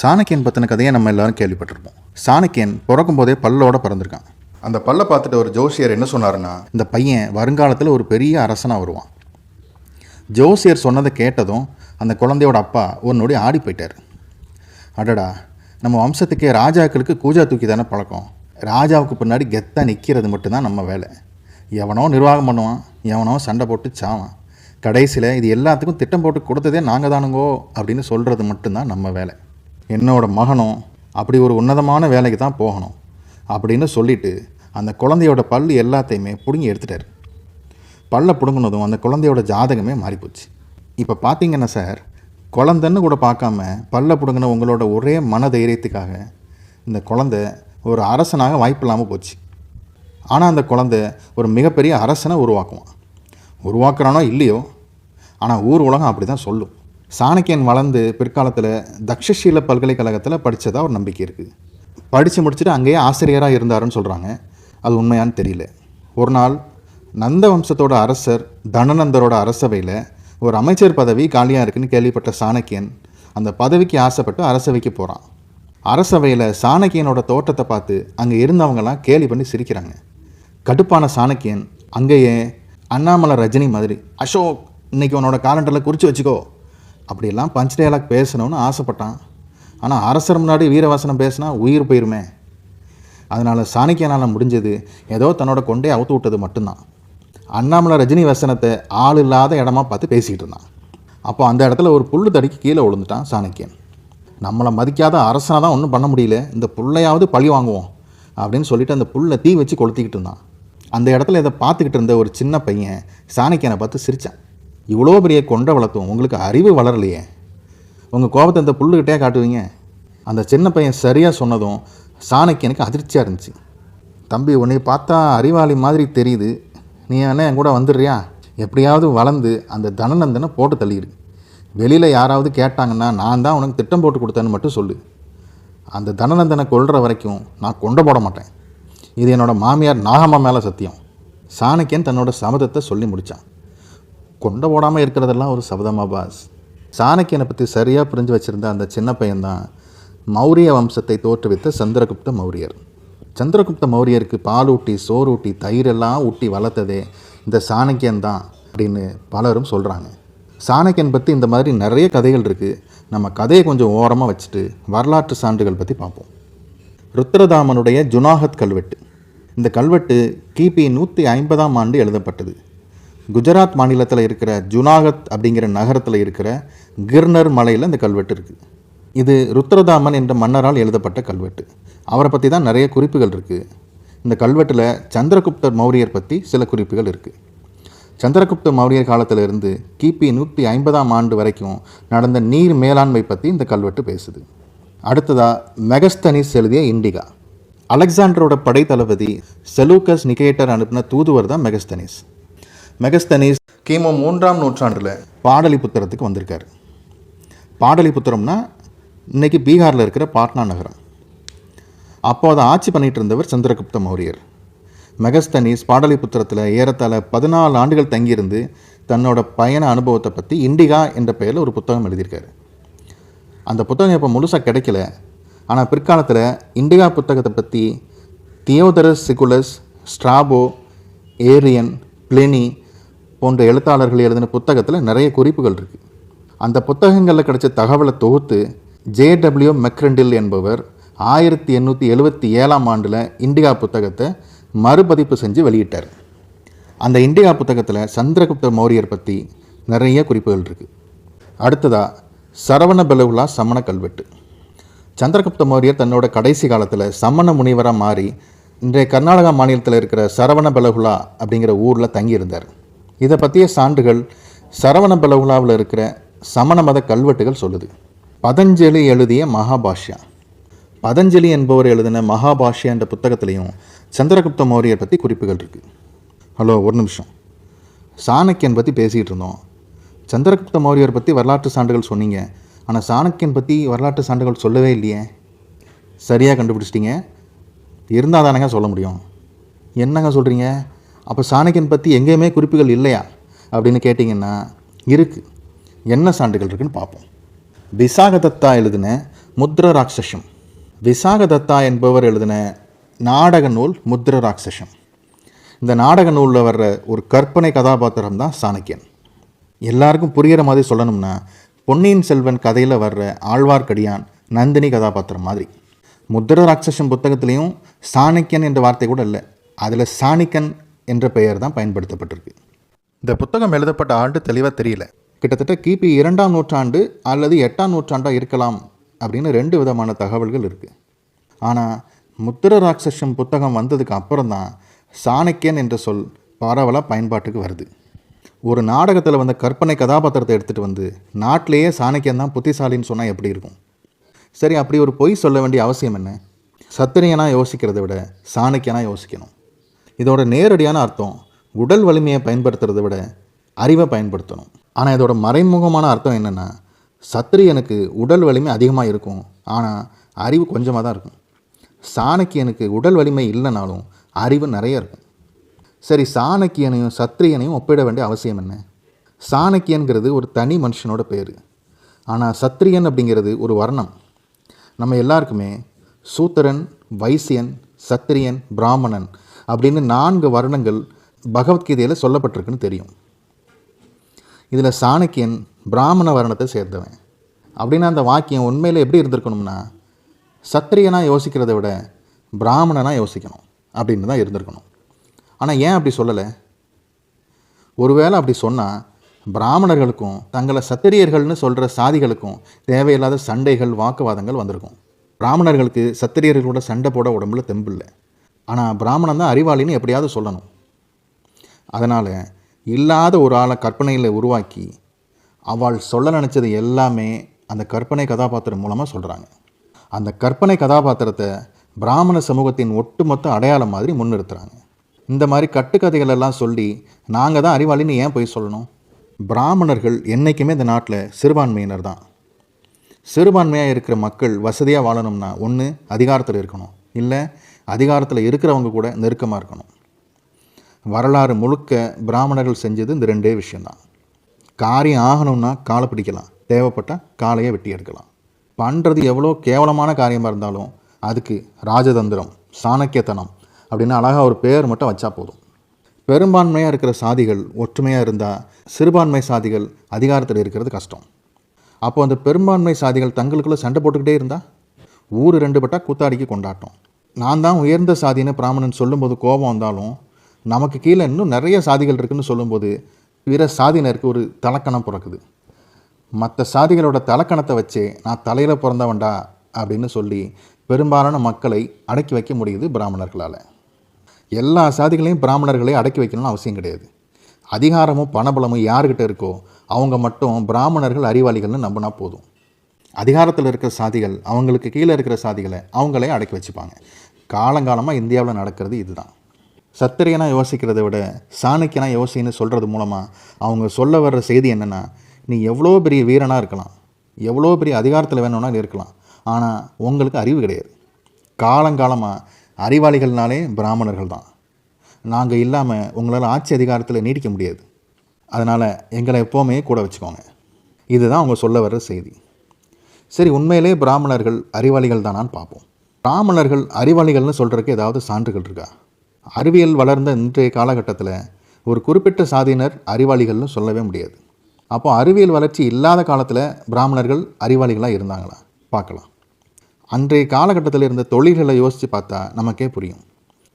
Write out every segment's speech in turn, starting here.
சாணக்கியன் பற்றின கதையை நம்ம எல்லாரும் கேள்விப்பட்டிருப்போம். சாணக்கியன் பிறக்கும் போதே பல்லோட பிறந்திருக்கான். அந்த பல்லை பார்த்துட்டு ஒரு ஜோசியர் என்ன சொன்னாருன்னா இந்த பையன் வருங்காலத்தில் ஒரு பெரிய அரசனாக வருவான். ஜோசியர் சொன்னதை கேட்டதும் அந்த குழந்தையோட அப்பா ஒரு நொடி ஆடி போயிட்டார். அடடா நம்ம வம்சத்துக்கே ராஜாக்களுக்கு கூஜா தூக்கி தானே பழக்கம். ராஜாவுக்கு பின்னாடி கெத்தாக நிற்கிறது மட்டும்தான் நம்ம வேலை. எவனோ நிர்வாகம் பண்ணுவான் எவனோ சண்டை போட்டு சாவான். கடைசியில் இது எல்லாத்துக்கும் திட்டம் போட்டு கொடுத்ததே நாங்கள் தானுங்கோ அப்படின்னு சொல்கிறது மட்டும்தான் நம்ம வேலை. என்னோட மகனும் அப்படி ஒரு உன்னதமான வேலைக்கு தான் போகணும் அப்படின்னு சொல்லிட்டு அந்த குழந்தையோட பல் எல்லாத்தையுமே பிடுங்கி எடுத்துட்டார். பல்ல பிடுங்கினதும் அந்த குழந்தையோட ஜாதகமே மாறிப்போச்சு. இப்போ பார்த்தீங்கன்னா சார் குழந்தைன்னு கூட பார்க்காம பல்ல பிடுங்கின உங்களோட ஒரே மன தைரியத்துக்காக இந்த குழந்தை ஒரு அரசனாக வாய்ப்பு இல்லாமல் போச்சு. ஆனால் அந்த குழந்தை ஒரு மிகப்பெரிய அரசனை உருவாக்குவான். உருவாக்குறானோ இல்லையோ? ஆனால் ஊர் உலகம் அப்படி தான் சொல்லும். சாணக்கியன் வளர்ந்து பிற்காலத்தில் தக்ஷசீல பல்கலைக்கழகத்தில் படித்ததாக ஒரு நம்பிக்கை இருக்குது படித்து முடிச்சுட்டு அங்கேயே ஆசிரியராக இருந்தாருன்னு சொல்கிறாங்க அது உண்மையான்னு தெரியல. ஒரு நாள் நந்த வம்சத்தோட அரசர் தனநந்தரோட அரசவையில் ஒரு அமைச்சர் பதவி காலியாக இருக்குன்னு கேள்விப்பட்ட சாணக்கியன் அந்த பதவிக்கு ஆசைப்பட்டு அரசவைக்கு போகிறான் அரசவையில் சாணக்கியனோட தோட்டத்தை பார்த்து அங்கே இருந்தவங்கலாம் கேலி பண்ணி சிரிக்கிறாங்க. கடுப்பான சாணக்கியன் அங்கேயே அண்ணாமலை ரஜினி மாதிரி அசோக் இன்னைக்கு உன்னோட காலண்டரில் குறித்து வச்சுக்கோ. அப்படியெல்லாம் பஞ்ச் டயலாக் பேசணும்னு ஆசைப்பட்டான். ஆனால் அரசர் முன்னாடி வீரவாசனம் பேசினா உயிர் போயிருமே. அதனால் சாணிக்கியனால் முடிஞ்சது ஏதோ தன்னோட கொண்டே அவுத்து விட்டது மட்டும்தான். அண்ணாமலை ரஜினி வசனத்தை ஆள் இல்லாத இடமா பார்த்து பேசிக்கிட்டு இருந்தான். அப்போ அந்த இடத்துல ஒரு புல்லு தடிக்கு கீழே விழுந்துட்டான் சாணக்கியன். நம்மளை மதிக்காத அரசனாக தான் ஒன்றும் பண்ண முடியல. இந்த புள்ளையாவது பழி வாங்குவோம் அப்படின்னு சொல்லிட்டு அந்த புல்லை தீ வச்சு கொளுத்திக்கிட்டு இருந்தான். அந்த இடத்துல இதை பார்த்துக்கிட்டு இருந்த ஒரு சின்ன பையன் சாணக்கியனை பார்த்து சிரித்தான் இவ்வளோ பெரிய கொண்டை வளர்த்தும் உங்களுக்கு அறிவு வளரலையே. உங்கள் கோபத்தை இந்த புல்லுக்கிட்டே காட்டுவீங்க. அந்த சின்ன பையன் சரியாக சொன்னதும் சாணக்கியனுக்கு அதிர்ச்சியாக இருந்துச்சு. தம்பி உன்னை பார்த்தா அறிவாளி மாதிரி தெரியுது. நீ என்ன என் கூட வந்துடுறியா? எப்படியாவது வளர்ந்து அந்த தனநந்தனை போட்டு தள்ளிடு. வெளியில் யாராவது கேட்டாங்கன்னா நான் தான் உனக்கு திட்டம் போட்டு கொடுத்தேன்னு மட்டும் சொல்லு. அந்த தனநந்தனை கொள்கிற வரைக்கும் நான் கொண்டு போட மாட்டேன். இது என்னோடய மாமியார் நாகம்மா மேலே சத்தியம். சாணக்கியன் தன்னோட சமதத்தை சொல்லி முடித்தான் கொண்டை போடாமல் இருக்கிறதெல்லாம் ஒரு சபதமாக பாஸ். சாணக்கியனை பற்றி சரியாக புரிஞ்சு வச்சுருந்த அந்த சின்ன பையன்தான் மௌரிய வம்சத்தை தோற்றுவித்த சந்திரகுப்த மௌரியர். சந்திரகுப்த மௌரியருக்கு பாலூட்டி ஊட்டி தயிரெல்லாம் ஊட்டி வளர்த்ததே இந்த சாணக்கியன் தான் அப்படின்னு பலரும் சொல்கிறாங்க சாணக்கியன் பற்றி இந்த மாதிரி நிறைய கதைகள் இருக்குது நம்ம கதையை கொஞ்சம் ஓரமாக வச்சுட்டு வரலாற்று சான்றுகள் பற்றி பார்ப்போம். ருத்ரதாமனுடைய ஜுனாகத் கல்வெட்டு. இந்த கல்வெட்டு கிபி நூற்றி ஐம்பதாம் ஆண்டு எழுதப்பட்டது. குஜராத் மாநிலத்தில் இருக்கிற ஜுனாகத் அப்படிங்கிற நகரத்தில் இருக்கிற கிர்னர் மலையில் இந்த கல்வெட்டு இருக்குது இது ருத்ரதாமன் என்ற மன்னரால் எழுதப்பட்ட கல்வெட்டு. அவரை பற்றி தான் நிறைய குறிப்புகள் இருக்குது இந்த கல்வெட்டில் சந்திரகுப்தர் மௌரியர் பற்றி சில குறிப்புகள் இருக்குது சந்திரகுப்த மௌரியர் காலத்திலிருந்து கிபி நூற்றி ஐம்பதாம் ஆண்டு வரைக்கும் நடந்த நீர் மேலாண்மை பற்றி இந்த கல்வெட்டு பேசுது. அடுத்ததாக மெகஸ்தனிஸ் எழுதிய இண்டிகா. அலெக்சாண்டரோட படைத்தளபதி செலூக்கஸ் நிகேட்டர் அனுப்பின தூதுவர் தான் மெகஸ்தனிஸ். மெகஸ்தனிஸ் கிமு மூன்றாம் நூற்றாண்டில் பாடலிபுத்திரத்துக்கு வந்திருக்காரு. பாடலிபுத்திரம்னா இன்னைக்கு பீகாரில் இருக்கிற பாட்னா நகரம். அப்போ அதை ஆட்சி பண்ணிட்டு இருந்தவர் சந்திரகுப்த மௌரியர். மெகஸ்தனிஸ் பாடலிபுத்திரத்தில் ஏறத்தாழ பதினாலு ஆண்டுகள் தங்கியிருந்து தன்னோட பயண அனுபவத்தை பற்றி இண்டிகா என்ற பெயரில் ஒரு புத்தகம் எழுதியிருக்காரு. அந்த புத்தகம் இப்போ முழுசாக கிடைக்கல. ஆனால் பிற்காலத்தில் இண்டிகா புத்தகத்தை பற்றி தியோதரஸ் சிகுலஸ் ஸ்ட்ராபோ ஏரியன் பிளெனி போன்ற எழுத்தாளர்கள் எழுதின புத்தகத்தில் நிறைய குறிப்புகள் இருக்குது அந்த புத்தகங்களில் கிடைச்ச தகவலை தொகுத்து ஜேடபிள்யூ மெக்ரெண்டில் என்பவர் ஆயிரத்தி எண்ணூற்றி எழுபத்தி ஏழாம் ஆண்டில் இண்டிகா புத்தகத்தை மறுபதிப்பு செஞ்சு வெளியிட்டார். அந்த இண்டிகா புத்தகத்தில் சந்திரகுப்த மௌரியர் பற்றி நிறைய குறிப்புகள் இருக்குது அடுத்ததாக சரவண பெலவுலா சமண கல்வெட்டு. சந்திரகுப்த மௌரியர் தன்னோட கடைசி காலத்தில் சமண முனிவராக மாறி இன்றைய கர்நாடகா மாநிலத்தில் இருக்கிற சரவண பெலகுலா அப்படிங்கிற ஊரில் தங்கியிருந்தார். இதை பற்றிய சான்றுகள் சரவண பெலகுலாவில் இருக்கிற சமண மத கல்வெட்டுகள் சொல்லுது. பதஞ்சலி எழுதிய மகாபாஷ்யா. பதஞ்சலி என்பவர் எழுதின மகாபாஷ்யா என்ற புத்தகத்திலையும் சந்திரகுப்த மௌரியர் பற்றி குறிப்புகள் இருக்குது ஹலோ ஒரு நிமிஷம். சாணக்கியன் பற்றி பேசிகிட்டு இருந்தோம். சந்திரகுப்த மௌரியர் பற்றி வரலாற்று சான்றுகள் சொன்னீங்க. ஆனால் சாணக்கியன் பற்றி வரலாற்று சான்றுகள் சொல்லவே இல்லையே. சரியாக கண்டுபிடிச்சிட்டிங்க. இருந்தால் தானங்க சொல்ல முடியும். என்னங்க சொல்கிறீங்க அப்போ சாணக்கியன் பற்றி எங்கேயுமே குறிப்புகள் இல்லையா? அப்படின்னு கேட்டிங்கன்னா இருக்குது என்ன சான்றுகள் இருக்குன்னு பார்ப்போம். விசாகதத்தா எழுதின முத்ர ராட்சசம் விசாகதத்தா என்பவர் எழுதின நாடக நூல் முத்ர ராட்சசம் இந்த நாடக நூலில் வர்ற ஒரு கற்பனை கதாபாத்திரம் தான் சாணக்கியன். எல்லாருக்கும் புரிகிற மாதிரி சொல்லணும்னா பொன்னியின் செல்வன் கதையில் வர்ற ஆழ்வார்க்கடியான் நந்தினி கதாபாத்திரம் மாதிரி. முத்திர ராட்சசம் புத்தகத்துலேயும் சாணக்கியன் என்ற வார்த்தை கூட இல்லை. அதில் சாணிக்கன் என்ற பெயர் தான் பயன்படுத்தப்பட்டிருக்கு. இந்த புத்தகம் எழுதப்பட்ட ஆண்டு தெளிவாக தெரியல. கிட்டத்தட்ட கிபி இரண்டாம் நூற்றாண்டு அல்லது எட்டாம் நூற்றாண்டாக இருக்கலாம் அப்படின்னு ரெண்டு விதமான தகவல்கள் இருக்குது ஆனால் முத்திர ராட்சசம் புத்தகம் வந்ததுக்கு அப்புறம் தான் சாணக்கியன் என்ற சொல் பரவலாக பயன்பாட்டுக்கு வருது. ஒரு நாடகத்தில் வந்த கற்பனை கதாபாத்திரத்தை எடுத்துகிட்டு வந்து நாட்டிலேயே சாணக்கியன் தான் புத்திசாலின்னு சொன்னால் எப்படி இருக்கும்? சரி அப்படி ஒரு பொய் சொல்ல வேண்டிய அவசியம் என்ன? சத்திரியனாக யோசிக்கிறதை விட சாணக்கியனாக யோசிக்கணும். இதோட நேரடியான அர்த்தம் உடல் வலிமையை பயன்படுத்துறதை விட அறிவை பயன்படுத்தணும். ஆனால் இதோட மறைமுகமான அர்த்தம் என்னென்னா சத்திரியனுக்கு உடல் வலிமை அதிகமாக இருக்கும். ஆனால் அறிவு கொஞ்சமாக தான் இருக்கும். சாணக்கியனுக்கு உடல் வலிமை இல்லைனாலும் அறிவு நிறைய இருக்கும். சரி சாணக்கியனையும் சத்திரியனையும் ஒப்பிட வேண்டிய அவசியம் என்ன? சாணக்கியன்கிறது ஒரு தனி மனுஷனோட பேர். ஆனால் சத்திரியன் அப்படிங்கிறது ஒரு வர்ணம். நம்ம எல்லாருக்குமே சூத்திரன் வைசியன் சத்திரியன் பிராமணன் அப்படின்னு நான்கு வருணங்கள் பகவத்கீதையில் சொல்லப்பட்டிருக்குன்னு தெரியும். இதில் சாணக்கியன் பிராமண வருணத்தை சேர்ந்தவன். அப்படின்னா அந்த வாக்கியம் உண்மையில் எப்படி இருந்திருக்கணும்னா சத்திரியனாக யோசிக்கிறத விட பிராமணனாக யோசிக்கணும் அப்படின்னு தான் இருந்திருக்கணும். ஆனால் ஏன் அப்படி சொல்லலை? ஒருவேளை அப்படி சொன்னால் பிராமணர்களுக்கும் தங்களை சத்திரியர்கள்னு சொல்கிற சாதிகளுக்கும் தேவையில்லாத சண்டைகள் வாக்குவாதங்கள் வந்திருக்கும். பிராமணர்களுக்கு சத்திரியர்களோட சண்டை போட உடம்புல தெம்பில்லை. ஆனால் பிராமணன் தான் அறிவாளின்னு எப்படியாவது சொல்லணும். அதனால் இல்லாத ஒரு ஆளை கற்பனையில் உருவாக்கி அவள் சொல்ல நினச்சது எல்லாமே அந்த கற்பனை கதாபாத்திரம் மூலமாக சொல்கிறாங்க அந்த கற்பனை கதாபாத்திரத்தை பிராமண சமூகத்தின் ஒட்டுமொத்த அடையாளம் மாதிரி முன்னிறுத்துறாங்க. இந்த மாதிரி கட்டுக்கதைகள் எல்லாம் சொல்லி நாங்கள் தான் அறிவாளின்னு ஏன் போய் சொல்லணும்? பிராமணர்கள் என்றைக்குமே இந்த நாட்டில் சிறுபான்மையினர் தான். சிறுபான்மையாக இருக்கிற மக்கள் வசதியாக வாழணும்னா ஒன்று அதிகாரத்தில் இருக்கணும். இல்லை அதிகாரத்தில் இருக்கிறவங்க கூட நெருக்கமாக இருக்கணும். வரலாறு முழுக்க பிராமணர்கள் செஞ்சது இந்த ரெண்டே விஷயந்தான் காரியம் ஆகணும்னா காலை பிடிக்கலாம். தேவைப்பட்டால் காலையை வெட்டி எடுக்கலாம். பண்ணுறது எவ்வளோ கேவலமான காரியமாக இருந்தாலும் அதுக்கு ராஜதந்திரம் சாணக்கியத்தனம் அப்படின்னு அழகாக ஒரு பேர் மட்டும் வச்சா போதும். பெரும்பான்மையாக இருக்கிற சாதிகள் ஒற்றுமையாக இருந்தால் சிறுபான்மை சாதிகள் அதிகாரத்தில் இருக்கிறது கஷ்டம். அப்போ அந்த பெரும்பான்மை சாதிகள் தங்களுக்குள்ளே சண்டை போட்டுக்கிட்டே இருந்தால் ஊர் ரெண்டு பட்டா கூத்தாடிக்கு கொண்டாட்டம். நான் தான் உயர்ந்த சாதின்னு பிராமணன் சொல்லும்போது கோபம் வந்தாலும் நமக்கு கீழே இன்னும் நிறைய சாதிகள் இருக்குதுன்னு சொல்லும்போது பிற சாதியினருக்கு ஒரு தலக்கணம் பிறக்குது. மற்ற சாதிகளோட தலக்கணத்தை வச்சே நான் தலையில் பிறந்தவன்டா அப்படின்னு சொல்லி பெரும்பாலான மக்களை அடக்கி வைக்க முடியுது பிராமணர்களால். எல்லா சாதிகளையும் பிராமணர்களை அடக்கி வைக்கணும்னு அவசியம் கிடையாது. அதிகாரமும் பணபலமும் யாருக்கிட்ட இருக்கோ அவங்க மட்டும் பிராமணர்கள் அறிவாளிகள்னு நம்பினா போதும். அதிகாரத்தில் இருக்கிற சாதிகள் அவங்களுக்கு கீழே இருக்கிற சாதிகளை அவங்களே அடக்கி வச்சுப்பாங்க. காலங்காலமாக இந்தியாவில் நடக்கிறது இதுதான். சத்திரியனாக யோசிக்கிறத விட சாணக்கியனாக யோசின்னு சொல்கிறது மூலமாக அவங்க சொல்ல வர்ற செய்தி என்னென்னா நீ எவ்வளோ பெரிய வீரனாக இருக்கலாம் எவ்வளோ பெரிய அதிகாரத்தில் வேணும்னாலும் இருக்கலாம் ஆனால் உங்களுக்கு அறிவு கிடையாது. காலங்காலமாக அறிவாளிகள்னாலே பிராமணர்கள் தான். நாங்கள் இல்லாமல் உங்களால் ஆட்சி அதிகாரத்தில் நீடிக்க முடியாது. அதனால் எங்களை எப்போவுமே கூட வச்சுக்கோங்க. இதுதான் அவங்க சொல்ல வர்ற செய்தி. சரி உண்மையிலே பிராமணர்கள் அறிவாளிகள் தானான்னு பார்ப்போம். பிராமணர்கள் அறிவாளிகள்னு சொல்கிறதுக்கு ஏதாவது சான்றுகள் இருக்கா? அறிவியல் வளர்ந்த இன்றைய காலகட்டத்தில் ஒரு குறிப்பிட்ட சாதியினர் அறிவாளிகள்னு சொல்லவே முடியாது. அப்போ அறிவியல் வளர்ச்சி இல்லாத காலத்தில் பிராமணர்கள் அறிவாளிகளாக இருந்தாங்களா? பார்க்கலாம். அன்றைய காலகட்டத்தில் இருந்த தொழில்களை யோசித்து பார்த்தா நமக்கே புரியும்.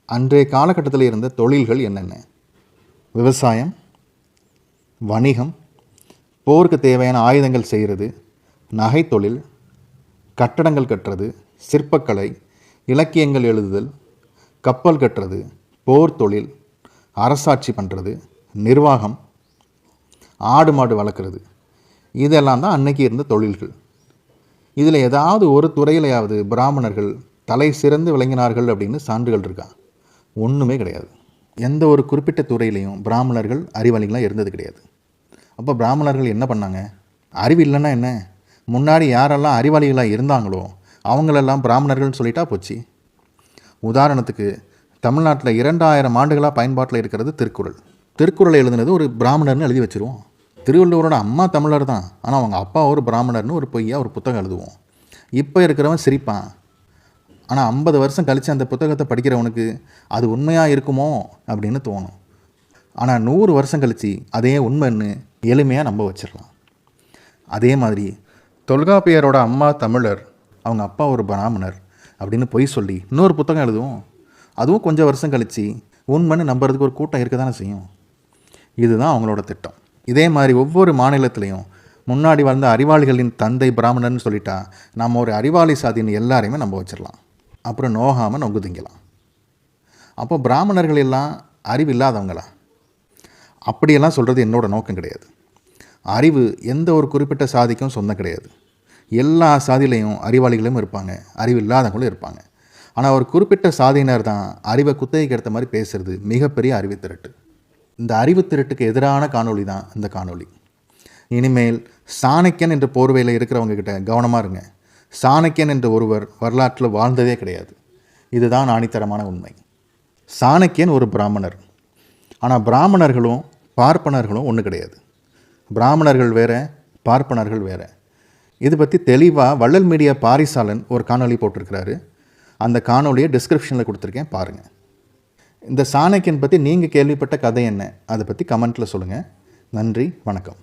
அன்றைய காலகட்டத்தில் இருந்த தொழில்கள் என்னென்ன? விவசாயம் வணிகம் போருக்கு தேவையான ஆயுதங்கள் செய்கிறது நகைத்தொழில் கட்டடங்கள் கட்டுறது சிற்பக்கலை இலக்கியங்கள் எழுதுதல் கப்பல் கட்டுறது போர் தொழில் அரசாட்சி பண்ணுறது நிர்வாகம் ஆடு மாடு வளர்க்குறது. இதெல்லாம் தான் அன்னைக்கு இருந்த தொழில்கள். இதில் ஏதாவது ஒரு துறையிலையாவது பிராமணர்கள் தலை சிறந்து விளங்கினார்கள் அப்படின்னு சான்றுகள் இருக்கா? ஒன்றுமே கிடையாது. எந்த ஒரு குறிப்பிட்ட துறையிலையும் பிராமணர்கள் அறிவாளிகளாக இருந்தது கிடையாது. அப்போ பிராமணர்கள் என்ன பண்ணாங்க? அறிவு இல்லைன்னா என்ன? முன்னாடி யாரெல்லாம் அறிவாளிகளாக இருந்தாங்களோ அவங்களெல்லாம் பிராமணர்கள்னு சொல்லிட்டா போச்சு. உதாரணத்துக்கு தமிழ்நாட்டில் இரண்டாயிரம் ஆண்டுகளாக பயன்பாட்டில் இருக்கிறது திருக்குறள். திருக்குறளை எழுதுனது ஒரு பிராமணர்னு எழுதி வச்சுருவோம். திருவள்ளுவரோட அம்மா தமிழர் தான். ஆனால் அவங்க அப்பா ஒரு பிராமணர்னு ஒரு பொய்யா ஒரு புத்தகம் எழுதுவோம். இப்போ இருக்கிறவன் சிரிப்பான். ஆனால் ஐம்பது வருஷம் கழித்து அந்த புத்தகத்தை படிக்கிறவனுக்கு அது உண்மையாக இருக்குமோ அப்படின்னு தோணும். ஆனால் நூறு வருஷம் கழித்து அதே உண்மைன்னு எளிமையாக நம்ப வச்சிடலாம். அதே மாதிரி தொல்காப்பியரோட அம்மா தமிழர் அவங்க அப்பா ஒரு பிராமணர் அப்படின்னு பொய் சொல்லி இன்னொரு புத்தகம் எழுதுவோம். அதுவும் கொஞ்சம் வருஷம் கழித்து உண்மைன்னு நம்புறதுக்கு ஒரு கூட்டம் இருக்க தானே செய்யும். இதுதான் அவங்களோட திட்டம். இதே மாதிரி ஒவ்வொரு மாநிலத்திலையும் முன்னாடி வந்த அறிவாளிகளின் தந்தை பிராமணர்னு சொல்லிட்டா நம்ம ஒரு அறிவாளி சாதின்னு எல்லாரையுமே நம்ப வச்சிடலாம். அப்புறம் நோகாமல் நொங்கு திங்கலாம் அப்போ பிராமணர்கள் எல்லாம் அறிவு இல்லாதவங்களா? அப்படியெல்லாம் சொல்கிறது என்னோட நோக்கம் கிடையாது. அறிவு எந்த ஒரு குறிப்பிட்ட சாதிக்கும் சொந்தம் கிடையாது. எல்லா சாதியிலையும் அறிவாளிகளும் இருப்பாங்க. அறிவு இல்லாதவங்களும் இருப்பாங்க. ஆனால் ஒரு குறிப்பிட்ட சாதியினர் தான் அறிவை குத்தகைக்கு எடுத்த மாதிரி பேசுறது மிகப்பெரிய அறிவு திரட்டு. இந்த அறிவு திரட்டுக்கு எதிரான காணொளி தான் இந்த காணொளி. இனிமேல் சாணக்கியன் என்ற போர்வையில் இருக்கிறவங்க கிட்ட கவனமாக இருங்க. சாணக்கியன் என்ற ஒருவர் வரலாற்றில் வாழ்ந்ததே கிடையாது. இதுதான் ஆணித்தரமான உண்மை. சாணக்கியன் ஒரு பிராமணர். ஆனால் பிராமணர்களும் பார்ப்பனர்களும் ஒன்று கிடையாது. பிராமணர்கள் வேற பார்ப்பனர்கள் வேறு. இது பற்றி தெளிவாக வள்ளல் மீடியா பாரிசாலன் ஒரு காணொளி போட்டிருக்கிறாரு. அந்த காணொளியை டிஸ்கிரிப்ஷனில் கொடுத்துருக்கேன் பாருங்கள் இந்த சாணக்கியன் பற்றி நீங்கள் கேள்விப்பட்ட கதை என்ன? அதை பற்றி கமெண்ட்டில் சொல்லுங்கள் நன்றி வணக்கம்.